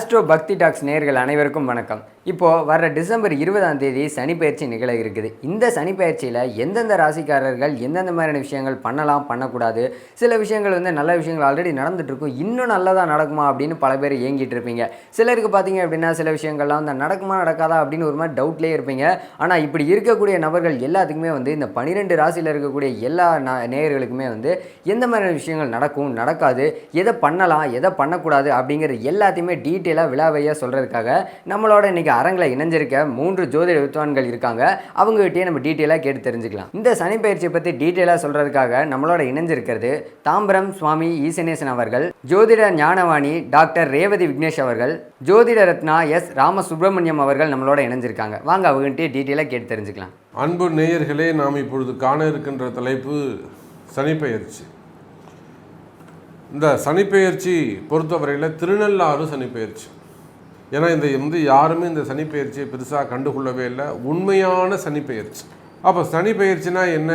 Astro பக்தி tax நேர்கள் அனைவருக்கும் வணக்கம். இப்போது வர டிசம்பர் இருபதாம் தேதி சனி பயிற்சி நிகழ இருக்குது. இந்த சனி பயிற்சியில் எந்தெந்த ராசிக்காரர்கள் எந்தெந்த மாதிரியான விஷயங்கள் பண்ணலாம் பண்ணக்கூடாது? சில விஷயங்கள் வந்து நல்ல விஷயங்கள் ஆல்ரெடி நடந்துட்டுருக்கும். இன்னும் நல்லதாக நடக்குமா அப்படின்னு பல பேர் ஏங்கிட்டு இருப்பீங்க சிலருக்கு பார்த்தீங்க அப்படின்னா சில விஷயங்கள்லாம் வந்து நடக்குமா நடக்காதா அப்படின்னு ஒரு மாதிரி டவுட்லேயே இருப்பீங்க. ஆனால் இப்படி இருக்கக்கூடிய நபர்கள் எல்லாத்துக்குமே வந்து இந்த பன்னிரெண்டு ராசியில் இருக்கக்கூடிய எல்லா ந- நேயர்களுக்குமே வந்து எந்த மாதிரியான விஷயங்கள் நடக்கும் நடக்காது? எதை பண்ணலாம் எதை பண்ணக்கூடாது? அப்படிங்கிற எல்லாத்தையுமே டீட்டெயிலாக விழாவையாக சொல்கிறதுக்காக நம்மளோட இன்னைக்கு அரங்கில் இணைஞ்சிருக்க மூன்று ஜோதிட வித்வான்கள் இருக்காங்க. அவங்ககிட்டயே நம்ம டீட்டெயிலாக கேட்டு தெரிஞ்சுக்கலாம். இந்த சனி பயிற்சியை பற்றி டீட்டெயிலாக சொல்கிறதுக்காக நம்மளோட இணைஞ்சிருக்கிறது தாம்பரம் சுவாமி ஈசனேசன் அவர்கள் ஜோதிட ஞானவாணி டாக்டர் ரேவதி விக்னேஷ் அவர்கள் ஜோதிட ரத்னா எஸ் ராமசுப்ரமணியம் அவர்கள் நம்மளோட இணைஞ்சிருக்காங்க. வாங்க அவங்ககிட்டயே டீட்டெயிலாக கேட்டு தெரிஞ்சுக்கலாம். அன்பு நேயர்களே நாம் இப்பொழுது காண இருக்கின்ற தலைப்பு சனிப்பெயர்ச்சி இந்த சனிப்பெயர்ச்சி பொறுத்தவரையில் திருநள்ளாறு சனிப்பெயர்ச்சி ஏன்னா இந்த வந்து யாருமே இந்த சனிப்பெயர்ச்சியை பெருசாக கண்டுகொள்ளவே இல்லை. உண்மையான சனிப்பெயர்ச்சி அப்போ சனிப்பெயர்ச்சினா என்ன?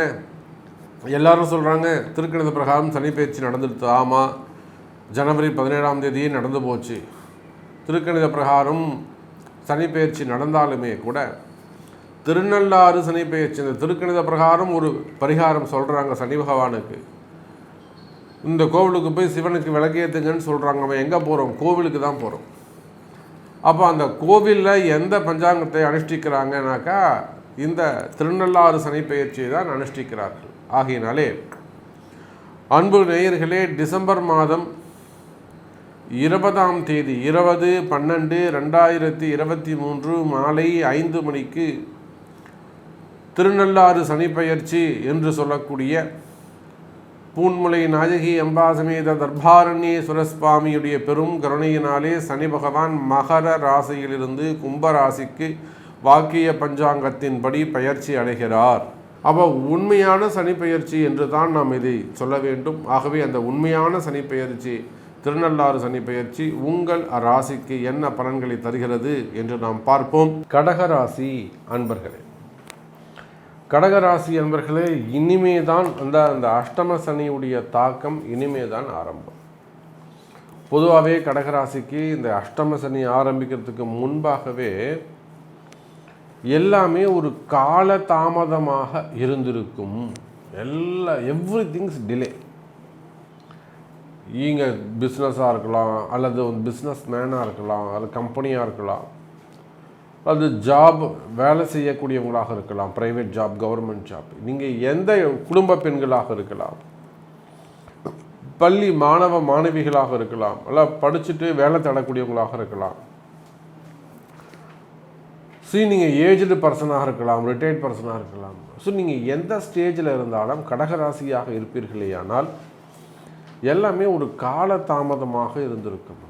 எல்லாரும் சொல்கிறாங்க திருக்கணித பிரகாரம் சனிப்பெயர்ச்சி நடந்துடுது ஆமாம் ஜனவரி பதினேழாம் தேதியே நடந்து போச்சு. திருக்கணித பிரகாரம் சனிப்பெயர்ச்சி நடந்தாலுமே கூட திருநள்ளாறு சனிப்பெயர்ச்சி இந்த திருக்கணித பிரகாரம் ஒரு பரிகாரம் சொல்கிறாங்க சனி பகவானுக்கு. இந்த கோவிலுக்கு போய் சிவனுக்கு விளக்கேற்றுங்கன்னு சொல்கிறாங்க அவன் எங்கே போகிறோம் கோவிலுக்கு தான் போகிறோம் அப்போ அந்த கோவிலில் எந்த பஞ்சாங்கத்தை அனுஷ்டிக்கிறாங்கனாக்கா இந்த திருநள்ளாறு சனி பெயர்ச்சியை தான் அனுஷ்டிக்கிறார்கள். ஆகையினாலே அன்பு நேயர்களே டிசம்பர் மாதம் இருபதாம் தேதி இருபது பன்னெண்டு ரெண்டாயிரத்தி இருபத்தி மூன்று மாலை ஐந்து மணிக்கு திருநள்ளாறு சனிப்பெயர்ச்சி என்று சொல்லக்கூடிய பூன்முலை நாயகி அம்பாசமேத தர்பாரண்யேஸ்வரஸ்வாமியுடைய பெரும் கருணையினாலே சனி பகவான் மகர ராசியிலிருந்து கும்ப ராசிக்கு வாக்கிய பஞ்சாங்கத்தின்படி பயிற்சி அடைகிறார். அப்போ உண்மையான சனிப்பெயர்ச்சி என்று தான் நாம் இதை சொல்ல வேண்டும். ஆகவே அந்த உண்மையான சனிப்பெயர்ச்சி திருநள்ளாறு சனிப்பெயர்ச்சி உங்கள் ராசிக்கு என்ன பலன்களை தருகிறது என்று நாம் பார்ப்போம். கடகராசி அன்பர்களே கடகராசி என்பர்களே இனிமே தான் அந்த அந்த அஷ்டம சனியுடைய தாக்கம் இனிமே தான் ஆரம்பம். பொதுவாகவே கடகராசிக்கு இந்த அஷ்டம சனி ஆரம்பிக்கிறதுக்கு முன்பாகவே எல்லாமே ஒரு கால தாமதமாக இருந்திருக்கும். எல்லா எவ்ரி திங்ஸ் டிலே ஈங்க பிஸ்னஸாக இருக்கலாம் அல்லது ஒரு பிஸ்னஸ் மேனாக இருக்கலாம் அது கம்பெனியாக இருக்கலாம். அது ஜாப் வேலை செய்யக்கூடியவங்களாக இருக்கலாம் ப்ரைவேட் ஜாப் கவர்மெண்ட் ஜாப் நீங்கள் எந்த குடும்ப பெண்களாக இருக்கலாம் பள்ளி மாணவ மாணவிகளாக இருக்கலாம் அல்ல படிச்சுட்டு வேலை தேடக்கூடியவங்களாக இருக்கலாம். ஸோ நீங்கள் ஏஜ்டு பர்சனாக இருக்கலாம் ரிட்டையர்ட் பர்சனாக இருக்கலாம். ஸோ நீங்கள் எந்த ஸ்டேஜில் இருந்தாலும் கடகராசியாக இருப்பீர்களேயானால் எல்லாமே ஒரு கால தாமதமாக இருந்திருக்கும்.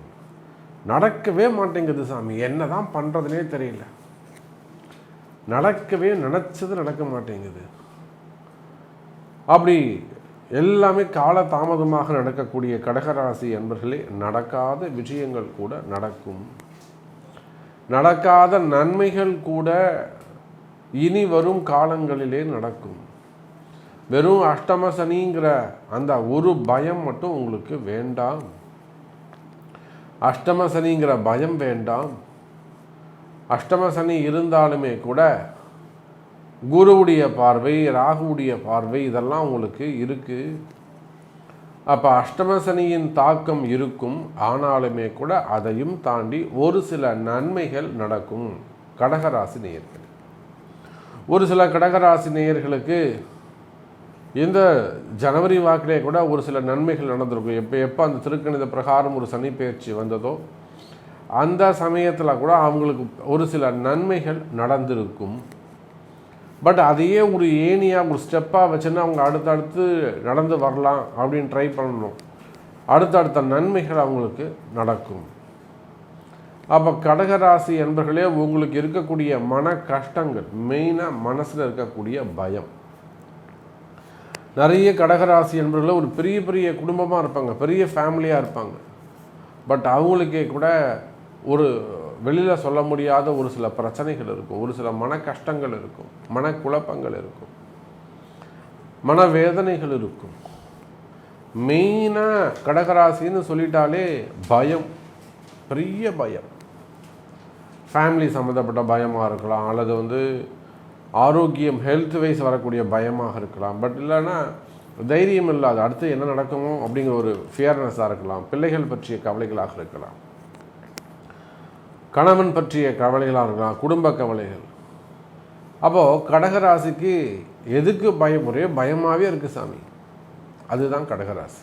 நடக்கவே மாட்டேங்குது சாமி. என்ன தான் பண்ணுறதுனே தெரியல. நடக்கவே நினச்சது நடக்க மாட்டேங்குது. அப்படி எல்லாமே கால தாமதமாக நடக்கக்கூடிய கடகராசி என்பர்களே நடக்காத விஷயங்கள் கூட நடக்கும். நடக்காத நன்மைகள் கூட இனி வரும் காலங்களிலே நடக்கும். வெறும் அஷ்டம சனிங்கிற அந்த ஒரு பயம் மட்டும் உங்களுக்கு வேண்டாம். அஷ்டம சனிங்கிற பயம் வேண்டாம். அஷ்டம சனி இருந்தாலுமே கூட குருவுடைய பார்வை ராகுவுடைய பார்வை இதெல்லாம் உங்களுக்கு இருக்குது அப்போ அஷ்டமசனியின் தாக்கம் இருக்கும். ஆனாலுமே கூட அதையும் தாண்டி ஒரு சில நன்மைகள் நடக்கும். கடகராசி நேயர்கள். ஒரு சில கடகராசி நேயர்களுக்கு இந்த ஜனவரி வாக்கிலே கூட ஒரு சில நன்மைகள் நடந்திருக்கும். எப்போ எப்போ அந்த திருக்கணித பிரகாரம் ஒரு சனி பயிற்சி வந்ததோ அந்த சமயத்தில் கூட அவங்களுக்கு ஒரு சில நன்மைகள் நடந்திருக்கும். பட் அதையே ஒரு ஏணியாக ஒரு ஸ்டெப்பாக வச்சுன்னா அவங்க அடுத்தடுத்து நடந்து வரலாம் அப்படின்னு ட்ரை பண்ணணும். அடுத்தடுத்த நன்மைகள் அவங்களுக்கு நடக்கும். அப்போ கடகராசி என்பர்களே உங்களுக்கு இருக்கக்கூடிய மன கஷ்டங்கள் மெயினாக மனசில் இருக்கக்கூடிய பயம். நிறைய கடகராசி என்பவர்கள் ஒரு பெரிய பெரிய குடும்பமாக இருப்பாங்க பெரிய ஃபேமிலியாக இருப்பாங்க. பட் அவங்களுக்கே கூட ஒரு வெளியில் சொல்ல முடியாத ஒரு சில பிரச்சனைகள் இருக்கும் ஒரு சில மன கஷ்டங்கள் இருக்கும் மன குழப்பங்கள் இருக்கும் மனவேதனைகள் இருக்கும். மெயினாக கடகராசின்னு சொல்லிட்டாலே பயம் பெரிய பயம். ஃபேமிலி சம்மந்தப்பட்ட பயமாக இருக்கலாம் அல்லது வந்து ஆரோக்கியம் ஹெல்த் வைஸ் வரக்கூடிய பயமாக இருக்கலாம். பட் இல்லைன்னா தைரியம் இல்லாத அடுத்து என்ன நடக்குமோ அப்படிங்கிற ஒரு ஃபியர்னஸாக இருக்கலாம். பிள்ளைகள் பற்றிய கவலைகளாக இருக்கலாம். கணவன் பற்றிய கவலைகளாக இருக்கலாம். குடும்ப கவலைகள். அப்போது கடகராசிக்கு எதுக்கு பயமுறையோ பயமாகவே இருக்குது சாமி. அதுதான் கடகராசி.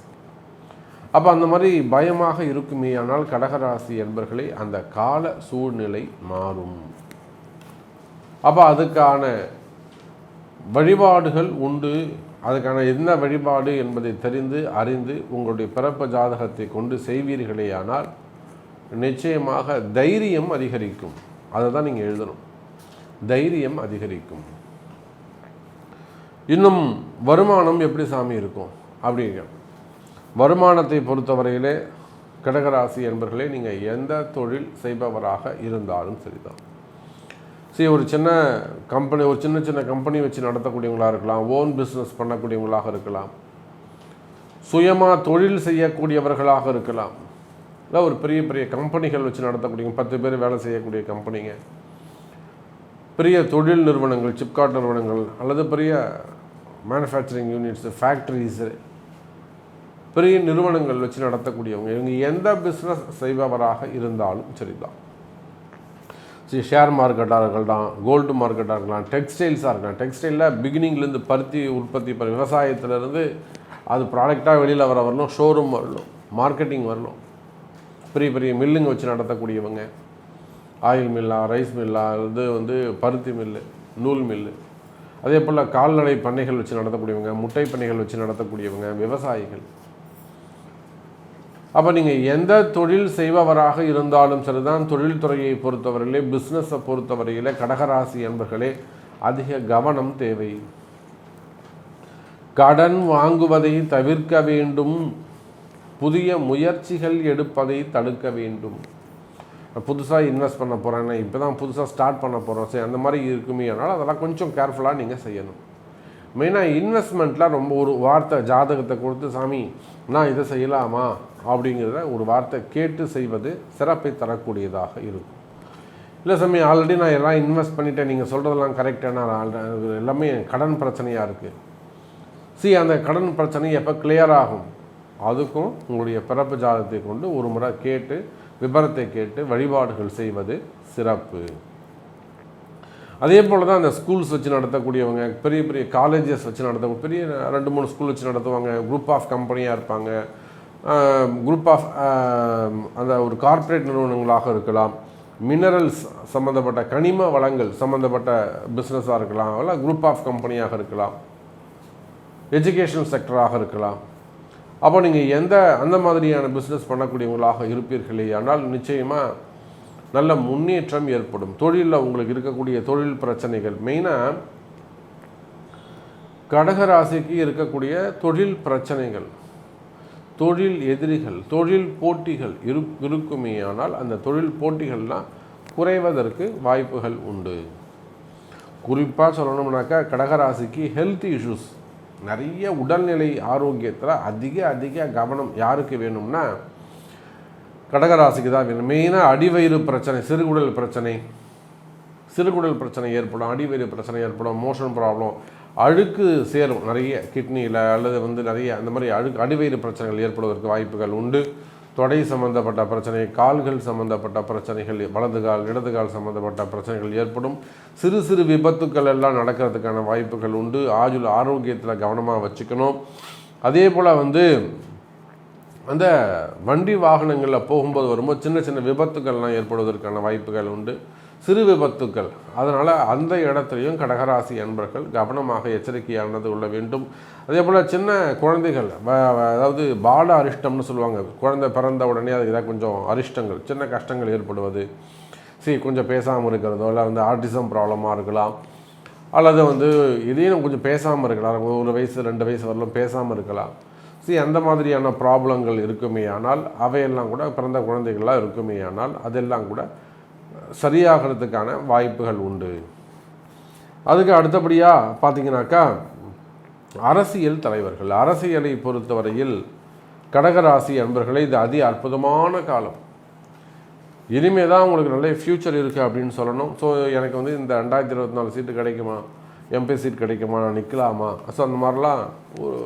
அப்போ அந்த மாதிரி பயமாக இருக்குமே ஆனால் கடகராசி என்பர்களே அந்த கால சூழ்நிலை மாறும். அப்போ அதுக்கான வழிபாடுகள் உண்டு. அதுக்கான என்ன வழிபாடு என்பதை தெரிந்து அறிந்து உங்களுடைய பிறப்பு ஜாதகத்தை கொண்டு செய்வீர்களேயானால் நிச்சயமாக தைரியம் அதிகரிக்கும். அதை தான் நீங்கள் எழுதணும். தைரியம் அதிகரிக்கும். இன்னும் வருமானம் எப்படி சாமி இருக்கும்? அப்படிங்க. வருமானத்தை பொறுத்தவரையிலே கடகராசி என்பர்களே நீங்கள் எந்த தொழில் செய்பவராக இருந்தாலும் சரிதான். சரி ஒரு சின்ன கம்பெனி ஒரு சின்ன சின்ன கம்பெனி வச்சு நடத்தக்கூடியவங்களாக இருக்கலாம் ஓன் பிஸ்னஸ் பண்ணக்கூடியவங்களாக இருக்கலாம் சுயமாக தொழில் செய்யக்கூடியவர்களாக இருக்கலாம். இல்லை ஒரு பெரிய பெரிய கம்பெனிகள் வச்சு நடத்தக்கூடிய பத்து பேர் வேலை செய்யக்கூடிய கம்பெனிங்க பெரிய தொழில் நிறுவனங்கள் சிப்காட் நிறுவனங்கள் அல்லது பெரிய மேனுஃபேக்சரிங் யூனிட்ஸு ஃபேக்ட்ரிஸு பெரிய நிறுவனங்கள் வச்சு நடத்தக்கூடியவங்க இவங்க எந்த பிஸ்னஸ் செய்பவராக இருந்தாலும் சரிதான். ஷேர் மார்க்கெட்டாக இருக்கலாம் கோல்டு மார்க்கெட்டாக இருக்கலாம் டெக்ஸ்டைல்ஸாக இருக்கலாம். டெக்ஸ்டைலில் பிகினிங்லேருந்து பருத்தி உற்பத்தி இப்போ விவசாயத்துலேருந்து அது ப்ராடக்டாக வெளியில் வர வரணும் ஷோரூம் வரணும் மார்க்கெட்டிங் வரணும். பெரிய பெரிய மில்லுங்க வச்சு நடத்தக்கூடியவங்க. ஆயில் மில்லா ரைஸ் மில்லா இது வந்து பருத்தி மில்லு நூல் மில்லு. அதே போல் கால்நடை பண்ணைகள் வச்சு நடத்தக்கூடியவங்க முட்டை பண்ணைகள் வச்சு நடத்தக்கூடியவங்க விவசாயிகள். அப்போ நீங்கள் எந்த தொழில் செய்பவராக இருந்தாலும் சரிதான் தொழில்துறையை பொறுத்தவரையிலே பிஸ்னஸை பொறுத்தவரையிலே கடகராசி என்பர்களே அதிக கவனம் தேவை. கடன் வாங்குவதை தவிர்க்க வேண்டும். புதிய முயற்சிகள் எடுப்பதை தடுக்க வேண்டும். புதுசாக இன்வெஸ்ட் பண்ண போகிறேன் இப்போ தான் புதுசாக ஸ்டார்ட் பண்ண போகிறோம் சரி அந்த மாதிரி இருக்குமே அதனால் அதெல்லாம் கொஞ்சம் கேர்ஃபுல்லாக நீங்கள் செய்யணும். மெயினாக இன்வெஸ்ட்மெண்ட்டில் ரொம்ப ஒரு வார்த்தை ஜாதகத்தை கொடுத்து சாமி நான் இதை செய்யலாமா? அப்படிங்கிறத ஒரு வார்த்தை கேட்டு செய்வது சிறப்பை தரக்கூடியதாக இருக்கும். இல்லை சாமி ஆல்ரெடி நான் எல்லாம் இன்வெஸ்ட் பண்ணிட்டேன் நீங்கள் சொல்கிறதெல்லாம் கரெக்டாக நான் எல்லாமே கடன் பிரச்சனையாக இருக்குது சி அந்த கடன் பிரச்சனை எப்போ கிளியர் ஆகும்? அதுக்கும் உங்களுடைய பிறப்பு ஜாதகத்தை கொண்டு ஒரு முறை கேட்டு விபரத்தை கேட்டு வழிபாடுகள் செய்வது சிறப்பு. அதே போல் தான் அந்த ஸ்கூல்ஸ் வச்சு நடத்தக்கூடியவங்க பெரிய பெரிய காலேஜஸ் வச்சு நடத்த பெரிய ரெண்டு மூணு ஸ்கூல் வச்சு நடத்துவாங்க. குரூப் ஆஃப் கம்பெனியாக இருப்பாங்க. குரூப் ஆஃப் அந்த ஒரு கார்ப்பரேட் நிறுவனங்களாக இருக்கலாம். மினரல்ஸ் சம்மந்தப்பட்ட கனிம வளங்கள் சம்மந்தப்பட்ட பிஸ்னஸாக இருக்கலாம். இல்லை குரூப் ஆஃப் கம்பெனியாக இருக்கலாம். எஜுகேஷனல் செக்டராக இருக்கலாம். அப்போ நீங்கள் எந்த அந்த மாதிரியான பிஸ்னஸ் பண்ணக்கூடியவங்களாக இருப்பீர்களே ஆனால் நிச்சயமாக நல்ல முன்னேற்றம் ஏற்படும். தொழிலில் உங்களுக்கு இருக்கக்கூடிய தொழில் பிரச்சனைகள். மெயினாக கடகராசிக்கு இருக்கக்கூடிய தொழில் பிரச்சனைகள். தொழில் எதிரிகள் தொழில் போட்டிகள் இரு இருக்குமே ஆனால் அந்த தொழில் போட்டிகள்லாம் குறைவதற்கு வாய்ப்புகள் உண்டு. குறிப்பாக சொல்லணும்னாக்கா கடகராசிக்கு ஹெல்த் இஷ்யூஸ் நிறைய உடல்நிலை ஆரோக்கியத்தில் அதிக அதிக கவனம் யாருக்கு வேணும்னா கடகராசிக்கு தான் வேணும். மெயினாக அடிவயிறு பிரச்சனை சிறுகுடல் பிரச்சனை. சிறுகுடல் பிரச்சனை ஏற்படும் அடிவயிறு பிரச்சனை ஏற்படும் மோஷன் ப்ராப்ளம் அழுக்கு சேரும். நிறைய கிட்னியில் அல்லது வந்து நிறைய அந்த மாதிரி அழுக்கு அடிவயிறு பிரச்சனைகள் ஏற்படுவதற்கு வாய்ப்புகள் உண்டு. தொடை சம்பந்தப்பட்ட பிரச்சனை கால்கள் சம்பந்தப்பட்ட பிரச்சனைகள் வலது கால் இடது கால் சம்பந்தப்பட்ட பிரச்சனைகள் ஏற்படும். சிறு சிறு விபத்துக்கள் எல்லாம் நடக்கிறதுக்கான வாய்ப்புகள் உண்டு. ஆஜுல் ஆரோக்கியத்தில் கவனமாக வச்சுக்கணும். அதே போல் வந்து அந்த வண்டி வாகனங்களில் போகும்போது வரும்போது சின்ன சின்ன விபத்துக்கள்லாம் ஏற்படுவதற்கான வாய்ப்புகள் உண்டு. சிறு விபத்துக்கள். அதனால் அந்த இடத்துலையும் கடகராசி அன்பர்கள் கவனமாக எச்சரிக்கையானது கொள்ள வேண்டும். அதே போல் சின்ன குழந்தைகள் வ- அதாவது பால அரிஷ்டம்னு சொல்லுவாங்க. குழந்தை பிறந்த உடனே அதுக்கு ஏதாவது கொஞ்சம் அரிஷ்டங்கள் சின்ன கஷ்டங்கள் ஏற்படுவது. சரி கொஞ்சம் பேசாமல் இருக்கிறதோ இல்லை வந்து ஆர்டிசம் ப்ராப்ளமாக இருக்கலாம். அல்லது வந்து இதையும் கொஞ்சம் பேசாமல் இருக்கலாம். ஒரு வயசு ரெண்டு வயசு வரலாம் பேசாமல் இருக்கலாம். சரி அந்த மாதிரியான ப்ராப்ளங்கள் இருக்குமே ஆனால் அவையெல்லாம் கூட பிறந்த குழந்தைகளாக இருக்குமே ஆனால் அதெல்லாம் கூட சரியாகிறதுக்கான வாய்ப்புகள் உண்டு. அதுக்கு அடுத்தபடியாக பார்த்தீங்கன்னாக்கா அரசியல் தலைவர்கள் அரசியலை பொறுத்தவரையில் கடகராசி அன்பர்களே இது அதி அற்புதமான காலம். இனிமே தான் உங்களுக்கு நல்ல ஃப்யூச்சர் இருக்குது அப்படின்னு சொல்லணும். ஸோ எனக்கு வந்து இந்த ரெண்டாயிரத்தி இருபத்தி நாலு சீட்டு கிடைக்குமா? எம்பி சீட் கிடைக்குமா நான் நிற்கலாமா ஸோ அந்த மாதிரிலாம் ஒரு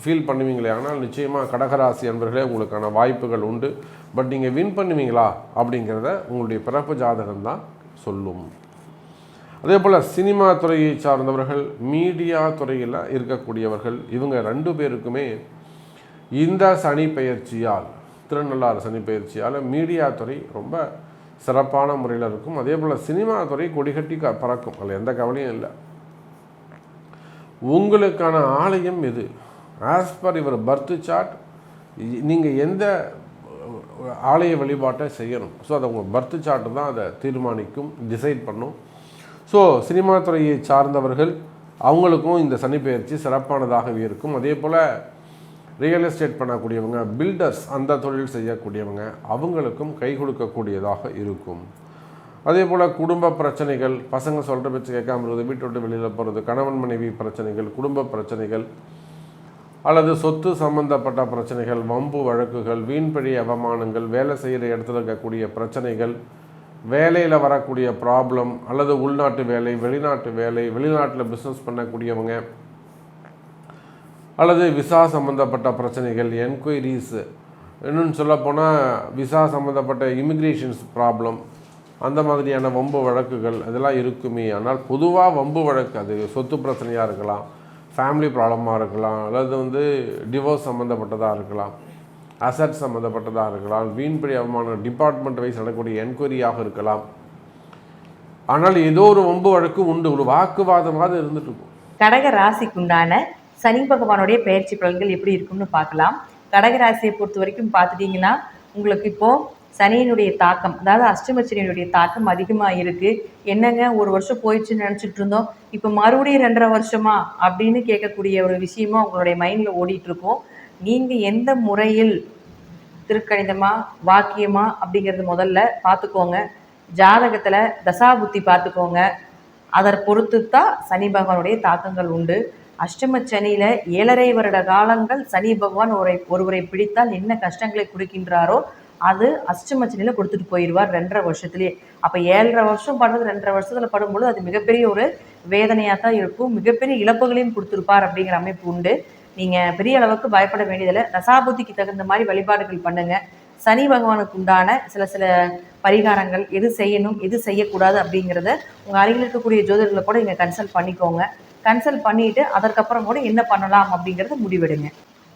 ஃபீல் பண்ணுவீங்களே. ஆனால் நிச்சயமாக கடகராசி அன்பர்களே உங்களுக்கான வாய்ப்புகள் உண்டு. பட் நீங்கள் வின் பண்ணுவீங்களா? அப்படிங்கிறத உங்களுடைய பிறப்பு ஜாதகம் தான் சொல்லும். அதே போல் சினிமா துறையை சார்ந்தவர்கள் மீடியா துறையில் இருக்கக்கூடியவர்கள் இவங்க ரெண்டு பேருக்குமே இந்த சனி பயிற்சியால் திருநள்ளாறு சனி பயிற்சியால் மீடியா துறை ரொம்ப சிறப்பான முறையில் இருக்கும். அதே போல் சினிமா துறை கொடிகட்டி க பறக்கும். அதில் எந்த கவலையும் இல்லை. உங்களுக்கான ஆலயம் எது ஆஸ் பர் இவர் பர்த் சார்ட் நீங்கள் எந்த ஆலய வழிபாட்டை செய்யணும். ஸோ அதை உங்கள் பர்த் சார்ட்டு தான் அதை தீர்மானிக்கும் டிசைட் பண்ணும். ஸோ சினிமா துறையை சார்ந்தவர்கள் அவங்களுக்கும் இந்த சனிப்பெயர்ச்சி சிறப்பானதாகவே இருக்கும். அதே போல் ரியல் எஸ்டேட் பண்ணக்கூடியவங்க பில்டர்ஸ் அந்த தொழில் செய்யக்கூடியவங்க அவங்களுக்கும் கை கொடுக்கக்கூடியதாக இருக்கும். அதே போல் குடும்ப பிரச்சனைகள் பசங்க சொல்கிற பேச்சு கேட்காம இருக்கிறது வீட்டை விட்டு வெளியில் போகிறது கணவன் மனைவி பிரச்சனைகள் குடும்ப பிரச்சனைகள் அல்லது சொத்து சம்பந்தப்பட்ட பிரச்சனைகள் வம்பு வழக்குகள் வீண்பழி அவமானங்கள் வேலை செய்கிற இடத்துல இருக்கக்கூடிய பிரச்சனைகள் வேலையில் வரக்கூடிய ப்ராப்ளம் அல்லது உள்நாட்டு வேலை வெளிநாட்டு வேலை வெளிநாட்டில் பிஸ்னஸ் பண்ணக்கூடியவங்க அல்லது விசா சம்மந்தப்பட்ட பிரச்சனைகள் என்கொயரிஸு இன்னும் சொல்லப்போனால் விசா சம்மந்தப்பட்ட இமிக்ரேஷன்ஸ் ப்ராப்ளம் அந்த மாதிரியான வம்பு வழக்குகள் அதெல்லாம் இருக்குமே. ஆனால் பொதுவாக வம்பு வழக்கு அது சொத்து பிரச்சனையாக இருக்கலாம் ஃபேமிலி ப்ராப்ளமாக இருக்கலாம் அல்லது வந்து டிவோர்ஸ் சம்மந்தப்பட்டதாக இருக்கலாம் அசட் சம்மந்தப்பட்டதாக இருக்கலாம் வீண்படி அவமானம் டிபார்ட்மெண்ட் வைஸ் நடக்கக்கூடிய என்கொயரியாக இருக்கலாம். ஆனால் ஏதோ ஒரு வம்பு வழக்கு உண்டு ஒரு வாக்குவாதமாக இருந்துட்டு இருக்கும். கடக ராசிக்குண்டான சனி பகவானுடைய பயிற்சி பலன்கள் எப்படி இருக்கும்னு பார்க்கலாம். கடக ராசியை பொறுத்த வரைக்கும் பார்த்துட்டிங்கன்னா உங்களுக்கு இப்போது சனியினுடைய தாக்கம் அதாவது அஷ்டம சனியினுடைய தாக்கம் அதிகமாக இருக்குது என்னங்க ஒரு வருஷம் போயிடுச்சுன்னு நினச்சிட்டு இருந்தோம். இப்போ மறுபடியும் ரெண்டரை வருஷமா அப்படின்னு கேட்கக்கூடிய ஒரு விஷயமா உங்களுடைய மைண்டில் ஓடிட்டுருக்கோம். நீங்கள் எந்த முறையில் திருக்கணிதமா வாக்கியமா அப்படிங்கிறது முதல்ல பார்த்துக்கோங்க. ஜாதகத்தில் தசாபுத்தி பார்த்துக்கோங்க. அதை பொறுத்து தான் சனி பகவானுடைய தாக்கங்கள் உண்டு. அஷ்டம சனியில் ஏழரை வருட காலங்கள் சனி பகவான் ஒரு ஒருவரை பிடித்தால் என்ன கஷ்டங்களை கொடுக்கின்றாரோ அது அஷ்டமச்சனையில் கொடுத்துட்டு போயிடுவார் ரெண்டரை வருஷத்துலேயே அப்போ ஏழரை வருஷம் படுறது ரெண்டரை வருஷத்தில் படும்பொழுது அது மிகப்பெரிய ஒரு வேதனையாக தான் இருக்கும். மிகப்பெரிய இழப்புகளையும் கொடுத்துருப்பார் அப்படிங்கிற அமைப்பு உண்டு. நீங்கள் பெரிய அளவுக்கு பயப்பட வேண்டியதில்லை. தசாபுத்திக்கு தகுந்த மாதிரி வழிபாடுகள் பண்ணுங்கள் சனி பகவானுக்கு உண்டான சில சில பரிகாரங்கள் எது செய்யணும் எது செய்யக்கூடாது அப்படிங்கிறத உங்கள் அருகில் இருக்கக்கூடிய ஜோதிடர்களை கூட நீங்கள் கன்சல்ட் பண்ணிக்கோங்க. கன்சல்ட் பண்ணிட்டு அதற்கப்புறம் கூட என்ன பண்ணலாம் அப்படிங்கிறத முடிவெடுங்க.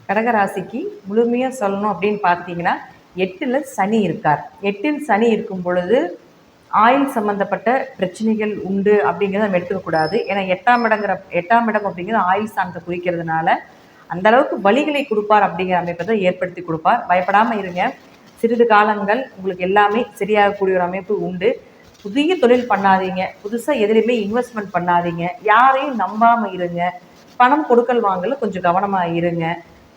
கடகராசிக்கு முழுமையாக சொல்லணும் அப்படின்னு பார்த்தீங்கன்னா எட்டில் சனி இருக்கார். எட்டில் சனி இருக்கும் பொழுது ஆயில் சம்மந்தப்பட்ட பிரச்சனைகள் உண்டு அப்படிங்கிறத நம்ம எடுத்துக்கக்கூடாது ஏன்னா எட்டாம் இடங்கிற எட்டாம் இடம் அப்படிங்கிறது ஆயில் ஸ்தானத்தை குறிக்கிறதுனால அந்த அளவுக்கு வழிகளை கொடுப்பார் அப்படிங்கிற அமைப்பை தான் ஏற்படுத்தி கொடுப்பார். பயப்படாமல் இருங்க. சிறிது காலங்கள் உங்களுக்கு எல்லாமே சரியாகக்கூடிய ஒரு அமைப்பு உண்டு. புதிய தொழில் பண்ணாதீங்க. புதுசாக எதுலையுமே இன்வெஸ்ட்மெண்ட் பண்ணாதீங்க. யாரையும் நம்பாமல் இருங்க. பணம் கொடுக்கல் வாங்கல கொஞ்சம் கவனமாக இருங்க.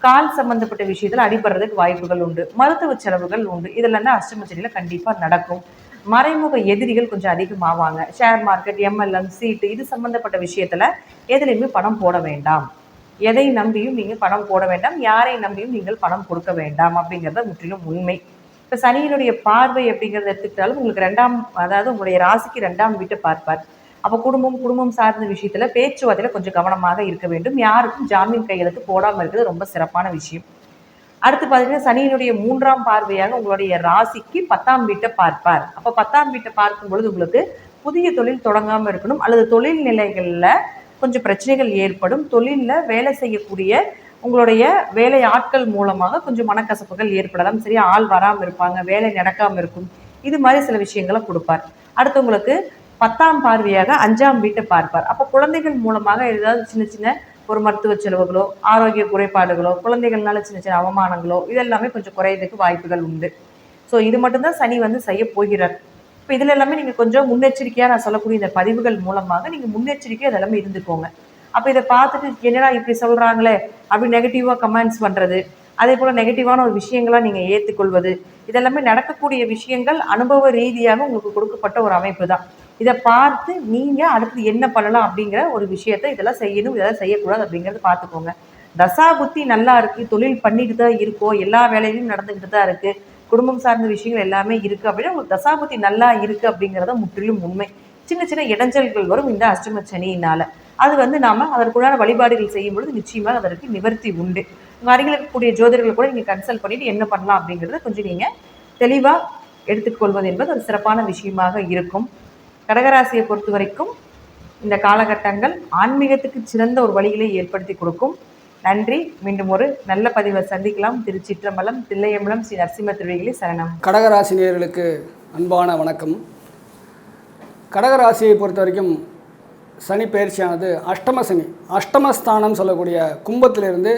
கால் சம்பந்தப்பட்ட விஷயத்தில் அடிபடுறதுக்கு வாய்ப்புகள் உண்டு. மருத்துவ செலவுகள் உண்டு. இதெல்லாம் தான் அஷ்டமச்சனியில் கண்டிப்பாக நடக்கும். மறைமுக எதிரிகள் கொஞ்சம் அதிகமாவாங்க. ஷேர் மார்க்கெட் எம்எல்எம் சீட்டு இது சம்பந்தப்பட்ட விஷயத்தில் எதுலையுமே பணம் போட வேண்டாம். எதை நம்பியும் நீங்கள் பணம் போட வேண்டாம். யாரை நம்பியும் நீங்கள் பணம் கொடுக்க வேண்டாம் அப்படிங்கிறத முற்றிலும் உண்மை. இப்போ சனியினுடைய பார்வை அப்படிங்கிறத எடுத்துக்கிட்டாலும் உங்களுக்கு ரெண்டாம் அதாவது உங்களுடைய ராசிக்கு ரெண்டாம் வீட்டை பார்ப்பார். அப்போ குடும்பம் குடும்பம் சார்ந்த விஷயத்தில் பேச்சுவார்த்தையில் கொஞ்சம் கவனமாக இருக்க வேண்டும். யாருக்கும் ஜாமீன் கையெழுத்து போடாமல் இருக்கிறது ரொம்ப சிறப்பான விஷயம். அடுத்து பார்த்தீங்கன்னா சனியினுடைய மூன்றாம் பார்வையாக உங்களுடைய ராசிக்கு பத்தாம் வீட்டை பார்ப்பார். அப்போ பத்தாம் வீட்டை பார்க்கும் பொழுது உங்களுக்கு புதிய தொழில் தொடங்காமல் இருக்கணும். அல்லது தொழில் நிலைகளில் கொஞ்சம் பிரச்சனைகள் ஏற்படும். தொழிலில் வேலை செய்யக்கூடிய உங்களுடைய வேலை ஆட்கள் மூலமாக கொஞ்சம் மனக்கசப்புகள் ஏற்படலாம். சரியா ஆள் வராமல் இருப்பாங்க வேலை நடக்காமல் இருக்கும். இது மாதிரி சில விஷயங்களை கொடுப்பார். அடுத்து உங்களுக்கு பத்தாம் பார்வையாக அஞ்சாம் வீட்டை பார்ப்பார். அப்போ குழந்தைகள் மூலமாக ஏதாவது சின்ன சின்ன ஒரு மருத்துவ செலவுகளோ ஆரோக்கிய குறைபாடுகளோ குழந்தைகள்னால சின்ன சின்ன அவமானங்களோ இதெல்லாமே கொஞ்சம் குறையிறதுக்கு வாய்ப்புகள் உண்டு. ஸோ இது மட்டும்தான் சனி வந்து செய்ய போகிறார். இப்போ இதில் எல்லாமே நீங்கள் கொஞ்சம் முன்னெச்சரிக்கையாக நான் சொல்லக்கூடிய இந்த பதிவுகள் மூலமாக நீங்கள் முன்னெச்சரிக்கையாக இதெல்லாமே இருந்துக்கோங்க. அப்போ இதை பார்த்துட்டு என்னடா இப்படி சொல்கிறாங்களே அப்படி நெகட்டிவாக கமெண்ட்ஸ் பண்ணுறது அதே போல் நெகட்டிவான ஒரு விஷயங்களாக நீங்கள் ஏற்றுக்கொள்வது இதெல்லாமே நடக்கக்கூடிய விஷயங்கள் அனுபவ ரீதியாக உங்களுக்கு கொடுக்கப்பட்ட ஒரு அமைப்பு தான். இதை பார்த்து நீங்கள் அடுத்து என்ன பண்ணலாம் அப்படிங்கிற ஒரு விஷயத்தை இதெல்லாம் செய்யணும் இதெல்லாம் செய்யக்கூடாது அப்படிங்கிறத பார்த்துக்கோங்க. தசா புத்தி நல்லா இருக்கு தொழில் பண்ணிட்டு தான் இருக்கோ எல்லா வேலையிலும் நடந்துக்கிட்டு தான் இருக்கு குடும்பம் சார்ந்த விஷயங்கள் எல்லாமே இருக்குது அப்படின்னா உங்களுக்கு தசாபுத்தி நல்லா இருக்குது அப்படிங்கிறத முற்றிலும் உண்மை. சின்ன சின்ன இடைஞ்சல்கள் வரும் இந்த அஷ்டம சனியினால். அது வந்து நாம் அதற்குள்ளான வழிபாடுகள் செய்யும் பொழுது நிச்சயமாக அதற்கு நிவர்த்தி உண்டு. உங்கள் அருகில் இருக்கக்கூடிய ஜோதிடர்களை கூட நீங்கள் கன்சல்ட் பண்ணிவிட்டு என்ன பண்ணலாம் அப்படிங்கிறத கொஞ்சம் நீங்கள் தெளிவாக எடுத்துக்கொள்வது என்பது ஒரு சிறப்பான விஷயமாக இருக்கும். கடகராசியை பொறுத்த வரைக்கும் இந்த காலகட்டங்கள் ஆன்மீகத்துக்கு சிறந்த ஒரு வழிகளை ஏற்படுத்தி கொடுக்கும். நன்றி. மீண்டும் ஒரு நல்ல பதிவை சந்திக்கலாம். திருச்சிற்றம்பலம் தில்லையம்பலம் ஸ்ரீ நரசிம்ம திருவிகளி சரணம். கடகராசினியர்களுக்கு அன்பான வணக்கம். கடகராசியை பொறுத்த வரைக்கும் சனி பயிற்சியானது அஷ்டம சனி அஷ்டமஸ்தானம் சொல்லக்கூடிய கும்பத்திலிருந்து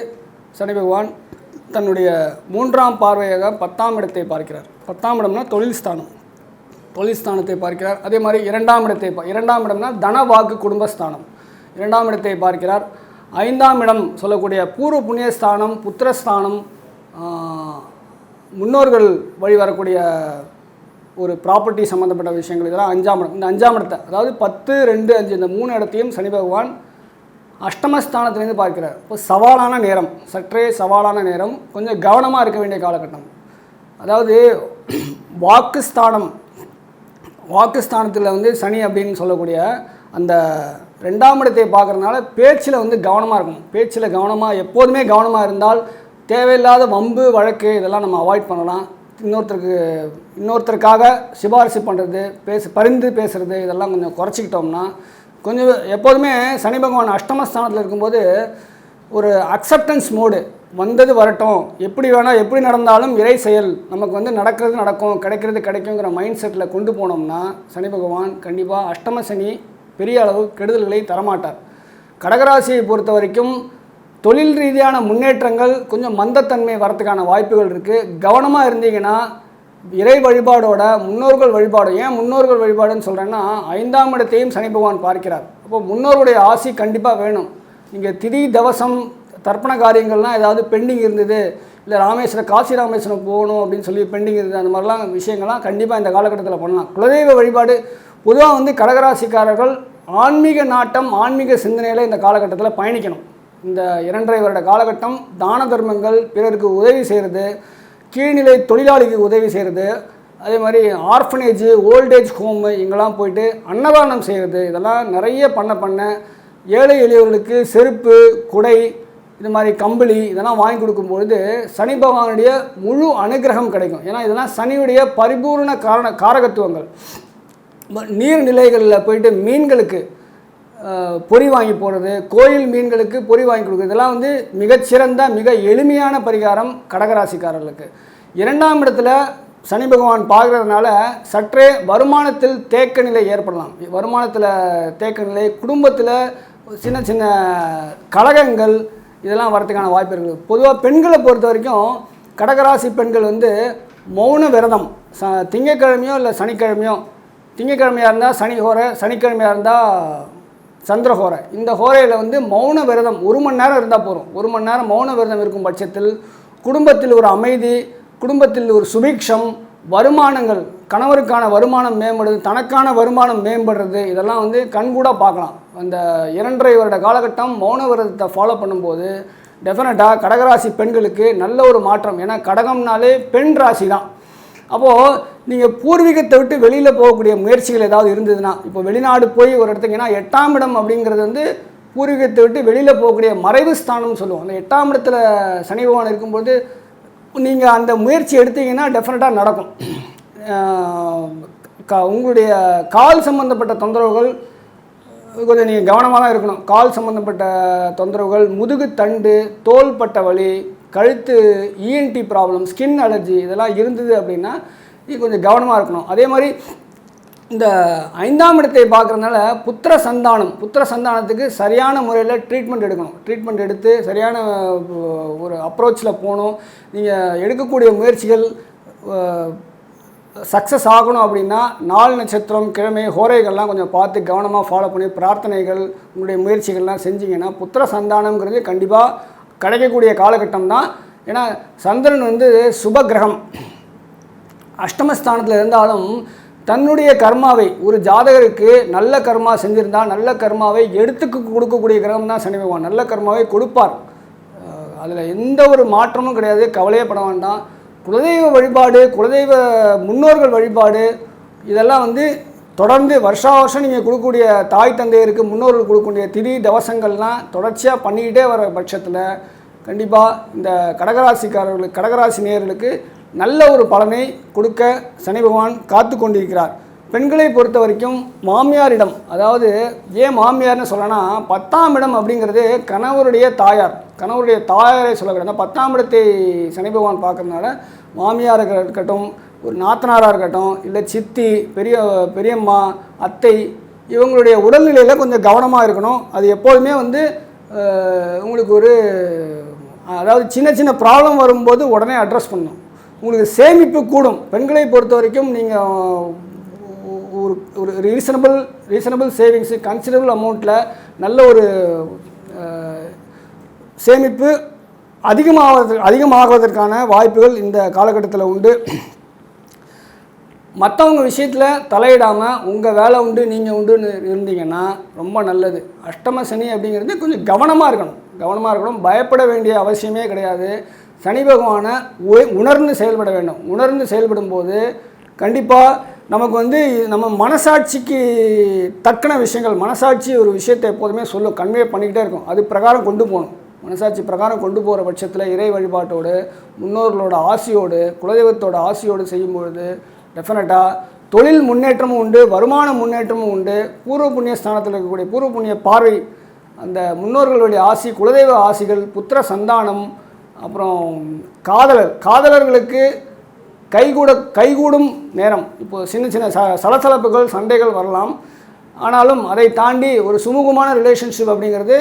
சனி பகவான் தன்னுடைய மூன்றாம் பார்வையாக பத்தாம் இடத்தை பார்க்கிறார். பத்தாம் இடம்னா தொழில் ஸ்தானம். தொழில் ஸ்தானத்தை பார்க்கிறார். அதே மாதிரி இரண்டாம் இடத்தை இரண்டாம் இடம்னா தன வாக்கு குடும்பஸ்தானம். இரண்டாம் இடத்தை பார்க்கிறார். ஐந்தாம் இடம் சொல்லக்கூடிய பூர்வ புண்ணியஸ்தானம் புத்திரஸ்தானம் முன்னோர்கள் வழி வரக்கூடிய ஒரு ப்ராப்பர்ட்டி சம்மந்தப்பட்ட விஷயங்கள் இதெல்லாம் அஞ்சாம் இடம். இந்த அஞ்சாம் இடத்தை அதாவது பத்து ரெண்டு அஞ்சு இந்த மூணு இடத்தையும் சனி பகவான் அஷ்டமஸ்தானத்துலேருந்து பார்க்கிறார். இப்போ சவாலான நேரம் சற்றே சவாலான நேரம் கொஞ்சம் கவனமாக இருக்க வேண்டிய காலகட்டம். அதாவது வாக்குஸ்தானம் வாக்குஸ்தானத்தில் வந்து சனி அப்படின்னு சொல்லக்கூடிய அந்த ரெண்டாம் இடத்தை பார்க்குறதுனால பேச்சில் வந்து கவனமாக இருக்கணும். பேச்சில் கவனமாக எப்போதுமே கவனமாக இருந்தால் தேவையில்லாத வம்பு வழக்கு இதெல்லாம் நம்ம அவாய்ட் பண்ணலாம். இன்னொருத்தருக்கு இன்னொருத்தருக்காக சிபாரிசு பண்ணுறது பேச பரிந்து பேசுகிறது இதெல்லாம் கொஞ்சம் குறைச்சிக்கிட்டோம்னா கொஞ்சம் எப்போதுமே சனி பகவான் அஷ்டமஸ்தானத்தில் இருக்கும்போது ஒரு அக்செப்டன்ஸ் மோடு வந்தது வரட்டும். எப்படி வேணால் எப்படி நடந்தாலும் இறை செயல். நமக்கு வந்து நடக்கிறது நடக்கும் கிடைக்கிறது கிடைக்குங்கிற மைண்ட் செட்டில் கொண்டு போனோம்னா சனி பகவான் கண்டிப்பாக அஷ்டம சனி பெரிய அளவு கெடுதல்களை தரமாட்டார். கடகராசியை பொறுத்த வரைக்கும் தொழில் ரீதியான முன்னேற்றங்கள் கொஞ்சம் மந்தத்தன்மை வரத்துக்கான வாய்ப்புகள் இருக்குது கவனமாக இருந்தீங்கன்னா இறை வழிபாடோட முன்னோர்கள் வழிபாடு ஏன் முன்னோர்கள் வழிபாடுன்னு சொல்கிறேன்னா ஐந்தாம் இடத்தையும் சனி பகவான் பார்க்கிறார். அப்போ முன்னோருடைய ஆசி கண்டிப்பாக வேணும். நீங்கள் திதி தவசம் தர்ப்பண காரியங்கள்லாம் ஏதாவது பெண்டிங் இருந்தது இல்லை ராமேஸ்வரம் காசி ராமேஸ்வரம் போகணும் அப்படின்னு சொல்லி பெண்டிங் இருந்தது அந்த மாதிரிலாம் விஷயங்கள்லாம் கண்டிப்பாக இந்த காலகட்டத்தில் பண்ணலாம். குலதெய்வ வழிபாடு பொதுவாக வந்து கடகராசிக்காரர்கள் ஆன்மீக நாட்டம் ஆன்மீக சிந்தனையில் இந்த காலகட்டத்தில் பயணிக்கணும். இந்த இரண்டரை வருட காலகட்டம் தான தர்மங்கள் பிறருக்கு உதவி செய்கிறது கீழ்நிலை தொழிலாளிக்கு உதவி செய்கிறது அதே மாதிரி ஆர்ஃபனேஜ் ஓல்டேஜ் ஹோம் இங்கெல்லாம் போயிட்டு அன்னதானம் செய்கிறது இதெல்லாம் நிறைய பண்ண பண்ண ஏழை எளியவர்களுக்கு செருப்பு குடை இது மாதிரி கம்பளி இதெல்லாம் வாங்கி கொடுக்கும்பொழுது சனி பகவானுடைய முழு அனுகிரகம் கிடைக்கும். ஏன்னா இதெல்லாம் சனியுடைய பரிபூர்ண காரண காரகத்துவங்கள். நீர்நிலைகளில் போயிட்டு மீன்களுக்கு பொறி வாங்கி போடுறது கோயில் மீன்களுக்கு பொறி வாங்கி கொடுக்குறது இதெல்லாம் வந்து மிகச்சிறந்த மிக எளிமையான பரிகாரம் கடகராசிக்காரர்களுக்கு. இரண்டாம் இடத்துல சனி பகவான் பார்க்குறதுனால சற்றே வருமானத்தில் தேக்க நிலை ஏற்படலாம். வருமானத்தில் தேக்க நிலை குடும்பத்தில் சின்ன சின்ன கழகங்கள் இதெல்லாம் வரதுக்கான வாய்ப்பு இருக்குது. பொதுவாக பெண்களை பொறுத்த வரைக்கும் கடகராசி பெண்கள் வந்து மௌன விரதம். ச திங்கக்கிழமையோ இல்லை சனிக்கிழமையோ திங்கக்கிழமையாக இருந்தால் சனி ஹோரை சனிக்கிழமையாக இருந்தால் சந்திர ஹோரை. இந்த ஹோரையில் வந்து மௌன விரதம் ஒரு மணி நேரம் இருந்தால் போதும். ஒரு மணி நேரம் மௌன விரதம் இருக்கும் பட்சத்தில் குடும்பத்தில் ஒரு அமைதி குடும்பத்தில் ஒரு சுபிக்ஷம் வருமானங்கள் கணவருக்கான வருமானம் மேம்படுது தனக்கான வருமானம் மேம்படுறது இதெல்லாம் வந்து கண்கூட பார்க்கலாம். அந்த இரண்டரை வருட காலகட்டம் மௌன விரதத்தை ஃபாலோ பண்ணும்போது டெஃபினட்டாக கடகராசி பெண்களுக்கு நல்ல ஒரு மாற்றம். ஏன்னா கடகம்னாலே பெண் ராசி தான் அப்போது நீங்கள் பூர்வீகத்தை விட்டு வெளியில் போகக்கூடிய முயற்சிகள் ஏதாவது இருந்ததுன்னா இப்போ வெளிநாடு போய் ஒரு இடத்துக்கு ஏன்னா எட்டாம் இடம் அப்படிங்கிறது வந்து பூர்வீகத்தை விட்டு வெளியில் போகக்கூடிய மறைவு ஸ்தானம்னு சொல்லுவோம். அந்த எட்டாம் இடத்துல சனி பகவான் இருக்கும்போது நீங்கள் அந்த முயற்சி எடுத்தீங்கன்னா டெஃபினட்டாக நடக்கும். க- உங்களுடைய கால் சம்மந்தப்பட்ட தொந்தரவுகள் கொஞ்சம் நீங்கள் கவனமாக தான் இருக்கணும். கால் சம்மந்தப்பட்ட தொந்தரவுகள் முதுகு தண்டு தோள்பட்ட வலி கழுத்து இஎன்டி ப்ராப்ளம் ஸ்கின் அலர்ஜி இதெல்லாம் இருந்தது அப்படின்னா கொஞ்சம் கவனமாக இருக்கணும். அதே மாதிரி இந்த ஐந்தாம் இடத்தை பார்க்குறதுனால புத்திர சந்தானம் புத்திர சந்தானத்துக்கு சரியான முறையில் ட்ரீட்மெண்ட் எடுக்கணும். ட்ரீட்மெண்ட் எடுத்து சரியான ஒரு அப்ரோச்சில் போகணும். நீங்கள் எடுக்கக்கூடிய முயற்சிகள் சக்ஸஸ் ஆகணும் அப்படின்னா நாலு நட்சத்திரம் கிழமை ஹோரைகள்லாம் கொஞ்சம் பார்த்து கவனமாக ஃபாலோ பண்ணி பிரார்த்தனைகள் உங்களுடைய முயற்சிகள்லாம் செஞ்சீங்கன்னா புத்திர சந்தானம்ங்கிறது கண்டிப்பாக கிடைக்கக்கூடிய காலகட்டம் தான். ஏன்னா சந்திரன் வந்து சுப கிரகம். அஷ்டமஸ்தானத்தில் இருந்தாலும் தன்னுடைய கர்மாவை ஒரு ஜாதகருக்கு நல்ல கர்மா செஞ்சிருந்தால் நல்ல கர்மாவை எடுத்துக்கு கொடுக்கக்கூடிய கிரகம் தான் சனி பகவான். நல்ல கர்மாவை கொடுப்பார். அதில் எந்த ஒரு மாற்றமும் கிடையாது. கவலையே பட வேண்டாம். குலதெய்வ வழிபாடு குலதெய்வ முன்னோர்கள் வழிபாடு இதெல்லாம் வந்து தொடர்ந்து வருஷா வருஷம் நீங்கள் கொடுக்கக்கூடிய தாய் தந்தையருக்கு முன்னோர்கள் கொடுக்கக்கூடிய திதி தவசங்கள்லாம் தொடர்ச்சியாக பண்ணிக்கிட்டே வர பட்சத்தில் கண்டிப்பாக இந்த கடகராசிக்காரர்களுக்கு கடகராசி நேயர்களுக்கு நல்ல ஒரு பலனை கொடுக்க சனி பகவான் காத்து கொண்டிருக்கிறார். பெண்களை பொறுத்த வரைக்கும் மாமியாரிடம் அதாவது ஏன் மாமியார்னு சொல்லனா பத்தாம் இடம் அப்படிங்கிறது கணவருடைய தாயார் கணவருடைய தாயாரை சொல்லக்கூடாது. பத்தாம் இடத்தை சனி பகவான் பார்க்கறதுனால மாமியாராக இருக்கட்டும் ஒரு நாத்தனாராக இருக்கட்டும் இல்லை சித்தி பெரிய பெரியம்மா அத்தை இவங்களுடைய உடல்நிலையில் கொஞ்சம் கவனமாக இருக்கணும். அது எப்போதுமே வந்து உங்களுக்கு ஒரு அதாவது சின்ன சின்ன ப்ராப்ளம் வரும்போது உடனே அட்ரஸ் பண்ணணும். உங்களுக்கு சேமிப்பு கூடும். பெண்களை பொறுத்த வரைக்கும் நீங்கள் ஒரு ஒரு ரீசனபிள் ரீசனபிள் சேவிங்ஸு கன்சிடபிள் அமௌண்ட்டில் நல்ல ஒரு சேமிப்பு அதிகமாவது அதிகமாகுவதற்கான வாய்ப்புகள் இந்த காலகட்டத்தில் உண்டு. மற்றவங்க விஷயத்தில் தலையிடாமல் உங்கள் வேலை உண்டு நீங்கள் உண்டுன்னு இருந்தீங்கன்னா ரொம்ப நல்லது. அஷ்டம சனி அப்படிங்கிறது கொஞ்சம் கவனமாக இருக்கணும். கவனமாக இருக்கணும். பயப்பட வேண்டிய அவசியமே கிடையாது. சனி பகவானை உ- உணர்ந்து செயல்பட வேண்டும். உணர்ந்து செயல்படும் போது கண்டிப்பாக நமக்கு வந்து நம்ம மனசாட்சிக்கு தக்கன விஷயங்கள் மனசாட்சி ஒரு விஷயத்தை எப்போதுமே சொல்லும் கன்வே பண்ணிக்கிட்டே இருக்கும். அது பிரகாரம் கொண்டு போகணும். மனசாட்சி பிரகாரம் கொண்டு போகிற பட்சத்தில் இறை வழிபாட்டோடு முன்னோர்களோட ஆசையோடு குலதெய்வத்தோட ஆசையோடு செய்யும்பொழுது டெஃபினட்டாக தொழில் முன்னேற்றமும் உண்டு வருமான முன்னேற்றமும் உண்டு. பூர்வ புண்ணிய ஸ்தானத்தில் இருக்கக்கூடிய பூர்வ புண்ணிய பார்வை அந்த முன்னோர்களுடைய ஆசி குலதெய்வ ஆசிகள் புத்திர சந்தானம் அப்புறம் காதலர் காதலர்களுக்கு கைகூட கைகூடும் நேரம். இப்போ சின்ன சின்ன ச சலசலப்புகள் சண்டைகள் வரலாம். ஆனாலும் அதை தாண்டி ஒரு சுமூகமான ரிலேஷன்ஷிப் அப்படிங்கிறது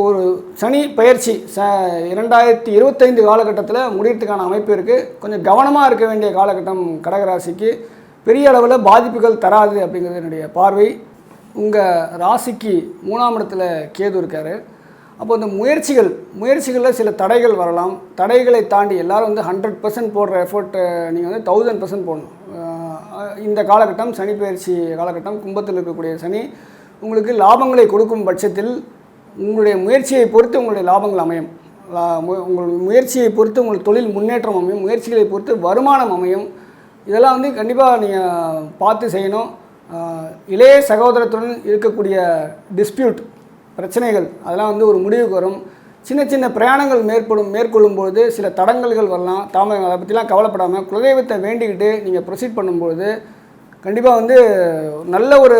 ஒரு சனி பயிற்சி ச இரண்டாயிரத்தி இருபத்தைந்து காலகட்டத்தில் முடியறதுக்கான அமைப்பு இருக்குது கொஞ்சம் கவனமாக இருக்க வேண்டிய காலகட்டம் கடகராசிக்கு. பெரிய அளவில் பாதிப்புகள் தராது அப்படிங்கிறது என்னுடைய பார்வை. உங்கள் ராசிக்கு மூணாம் இடத்துல கேது இருக்கார். அப்போ இந்த முயற்சிகள் முயற்சிகளில் சில தடைகள் வரலாம். தடைகளை தாண்டி எல்லாரும் வந்து ஹண்ட்ரட் பர்சன்ட் போடுற எஃபர்ட்டை நீங்கள் வந்து தௌசண்ட் பர்சன்ட் போடணும். இந்த காலகட்டம் சனி பயிற்சி காலகட்டம் கும்பத்தில் இருக்கக்கூடிய சனி உங்களுக்கு லாபங்களை கொடுக்கும் பட்சத்தில் உங்களுடைய முயற்சியை பொறுத்து உங்களுடைய லாபங்கள் அமையும். உங்களுடைய உங்கள் முயற்சியை பொறுத்து உங்கள் தொழில் முன்னேற்றம் அமையும் முயற்சிகளை பொறுத்து வருமானம் அமையும். இதெல்லாம் வந்து கண்டிப்பாக நீங்கள் பார்த்து செய்யணும். இளைய சகோதரத்துடன் இருக்கக்கூடிய டிஸ்பியூட் பிரச்சனைகள் அதெல்லாம் வந்து ஒரு முடிவுக்கு வரும். சின்ன சின்ன பிரயாணங்கள் மேற்படும் மேற்கொள்ளும்பொழுது சில தடங்கல்கள் வரலாம். தாமதம் அதை பற்றிலாம் கவலைப்படாமல் குலதெய்வத்தை வேண்டிக்கிட்டு நீங்கள் ப்ரொசீட் பண்ணும்பொழுது கண்டிப்பாக வந்து நல்ல ஒரு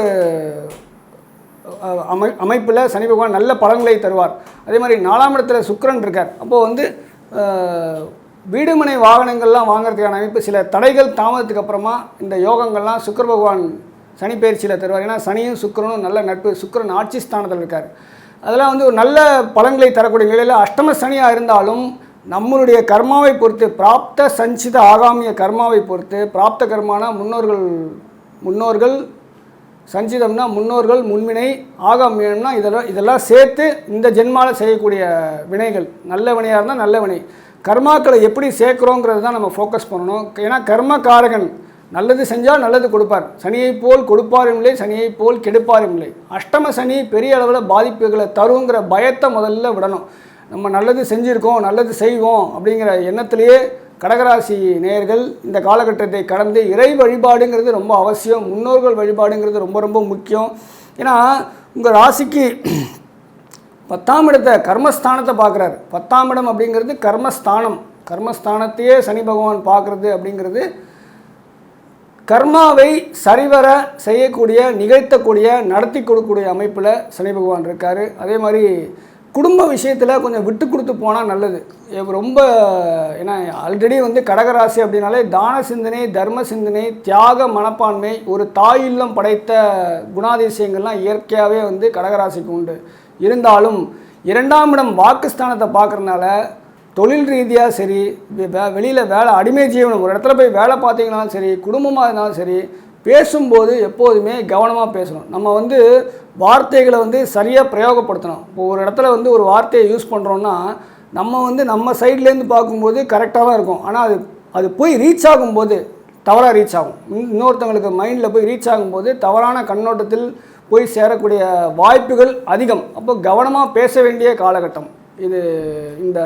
அமை அமைப்பில் சனி பகவான் நல்ல பலன்களை தருவார். அதே மாதிரி நாலாம் இடத்துல சுக்கரன் இருக்கார். அப்போது வந்து வீடுமனை வாகனங்கள்லாம் வாங்குறதுக்கான அமைப்பு சில தடைகள் தாமதத்துக்கு அப்புறமா இந்த யோகங்கள்லாம் சுக்கர பகவான் சனி பயிற்சியில் தருவார். ஏன்னா சனியும் சுக்கரனும் நல்ல நட்பு சுக்கிரன் ஆட்சி ஸ்தானத்தில் இருக்கார். அதெல்லாம் வந்து ஒரு நல்ல பலன்களை தரக்கூடிய நிலையில் அஷ்டம சனியாக இருந்தாலும் நம்மளுடைய கர்மாவை பொறுத்து பிராப்த சஞ்சித ஆகாமிய கர்மாவை பொறுத்து பிராப்த கர்மானா முன்னோர்கள் முன்னோர்கள் சஞ்சிதம்னா முன்னோர்கள் முன்வினை ஆகாமியம்னா இதெல்லாம் இதெல்லாம் சேர்த்து இந்த ஜென்மாவில் செய்யக்கூடிய வினைகள். நல்ல வினையாக இருந்தால் நல்ல வினை. கர்மாக்களை எப்படி சேர்க்குறோங்கிறது தான் நம்ம ஃபோக்கஸ் பண்ணணும். ஏன்னா கர்ம காரகன் நல்லது செஞ்சால் நல்லது கொடுப்பார். சனியை போல் கொடுப்பாரும் இல்லை சனியை போல் கெடுப்பாரும் இல்லை. அஷ்டம சனி பெரிய அளவில் பாதிப்புகளை தருங்கிற பயத்தை முதல்ல விடணும். நம்ம நல்லது செஞ்சுருக்கோம் நல்லது செய்வோம் அப்படிங்கிற எண்ணத்திலேயே கடகராசி நேயர்கள் இந்த காலகட்டத்தை கடந்து இறை வழிபாடுங்கிறது ரொம்ப அவசியம். முன்னோர்கள் வழிபாடுங்கிறது ரொம்ப ரொம்ப முக்கியம். ஏன்னா உங்கள் ராசிக்கு பத்தாம் இடத்தை கர்மஸ்தானத்தை பார்க்குறாரு. பத்தாம் இடம் அப்படிங்கிறது கர்மஸ்தானம். கர்மஸ்தானத்தையே சனி பகவான் பார்க்குறது அப்படிங்கிறது கர்மாவை சரிவர செய்யக்கூடிய நிகழ்த்தக்கூடிய நடத்தி கொடுக்கக்கூடிய அமைப்பில் சனி பகவான் இருக்கார். அதே மாதிரி குடும்ப விஷயத்தில் கொஞ்சம் விட்டு கொடுத்து போனால் நல்லது. ரொம்ப ஏன்னா ஆல்ரெடி வந்து கடகராசி அப்படின்னாலே தான சிந்தனை தர்ம சிந்தனை தியாக மனப்பான்மை ஒரு தாய் இல்லம் படைத்த குணாதிசயங்கள்லாம் இயற்கையாகவே வந்து கடகராசிக்கு உண்டு. இருந்தாலும் இரண்டாம் இடம் வாக்குஸ்தானத்தை பார்க்குறதுனால தொழில் ரீதியாக சரி வெளியில் வேலை அடிமை ஜீவனம் ஒரு இடத்துல போய் வேலை பார்த்தீங்கனாலும் சரி குடும்பமாக இருந்தாலும் சரி பேசும்போது எப்போதுமே கவனமாக பேசணும். நம்ம வந்து வார்த்தைகளை வந்து சரியாக பிரயோகப்படுத்தணும். இப்போ ஒரு இடத்துல வந்து ஒரு வார்த்தையை யூஸ் பண்ணுறோன்னா நம்ம வந்து நம்ம சைட்லேருந்து பார்க்கும்போது கரெக்டாக தான் இருக்கும். ஆனால் அது அது போய் ரீச் ஆகும்போது தவறாக ரீச் ஆகும். இன்- இன்னொருத்தவங்களுக்கு மைண்டில் போய் ரீச் ஆகும்போது தவறான கண்ணோட்டத்தில் போய் சேரக்கூடிய வாய்ப்புகள் அதிகம். அப்போ கவனமாக பேச வேண்டிய காலகட்டம். இது இந்த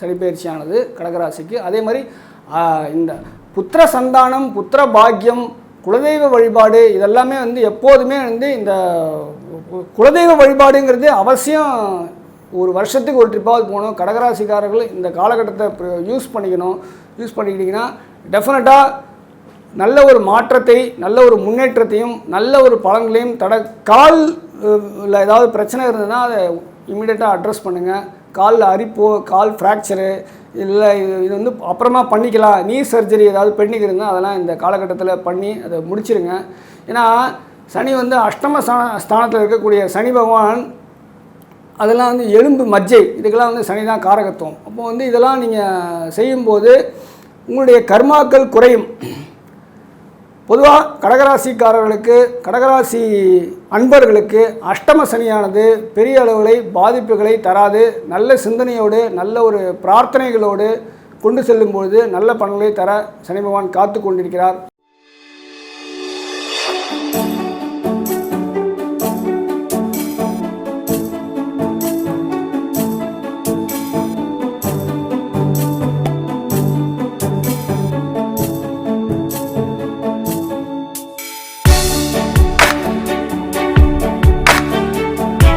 சனிப்பயிற்சியானது கடகராசிக்கு. அதே மாதிரி இந்த புத்திர சந்தானம் புத்திர பாக்கியம் குலதெய்வ வழிபாடு இதெல்லாமே வந்து எப்போதுமே வந்து இந்த குலதெய்வ வழிபாடுங்கிறது அவசியம் ஒரு வருஷத்துக்கு ஒரு ட்ரிப்பாவது போகணும். கடகராசிக்காரர்கள் இந்த காலகட்டத்தை யூஸ் பண்ணிக்கணும். யூஸ் பண்ணிக்கிட்டிங்கன்னா டெஃபினட்டாக நல்ல ஒரு மாற்றத்தை நல்ல ஒரு முன்னேற்றத்தையும் நல்ல ஒரு பலன்களையும் தட கால் இல்லை ஏதாவது பிரச்சனை இருந்ததுன்னா அதை இமீடியட்டாக அட்ரஸ் பண்ணுங்கள் காலில் அரிப்போ கால் ஃப்ராக்சரு இல்லை இது இது வந்து அப்புறமா பண்ணிக்கலாம். நீ சர்ஜரி ஏதாவது பெண்டிங் அதெல்லாம் இந்த காலகட்டத்தில் பண்ணி அதை முடிச்சிருங்க. ஏன்னா சனி வந்து அஷ்டம ஸ்தானத்தில் இருக்கக்கூடிய சனி பகவான் அதெல்லாம் வந்து எலும்பு மஜ்ஜை இதுக்கெல்லாம் வந்து சனி தான் காரகத்துவம். அப்போ வந்து இதெல்லாம் நீங்கள் செய்யும்போது உங்களுடைய கர்மாக்கள் குறையும். பொதுவாக கடகராசிக்காரர்களுக்கு கடகராசி அன்பர்களுக்கு அஷ்டம சனியானது பெரிய அளவில் பாதிப்புகளை தராது. நல்ல சிந்தனையோடு நல்ல ஒரு பிரார்த்தனைகளோடு கொண்டு செல்லும்பொழுது நல்ல பலன்களை தர சனி பகவான் காத்து கொண்டிருக்கிறார்.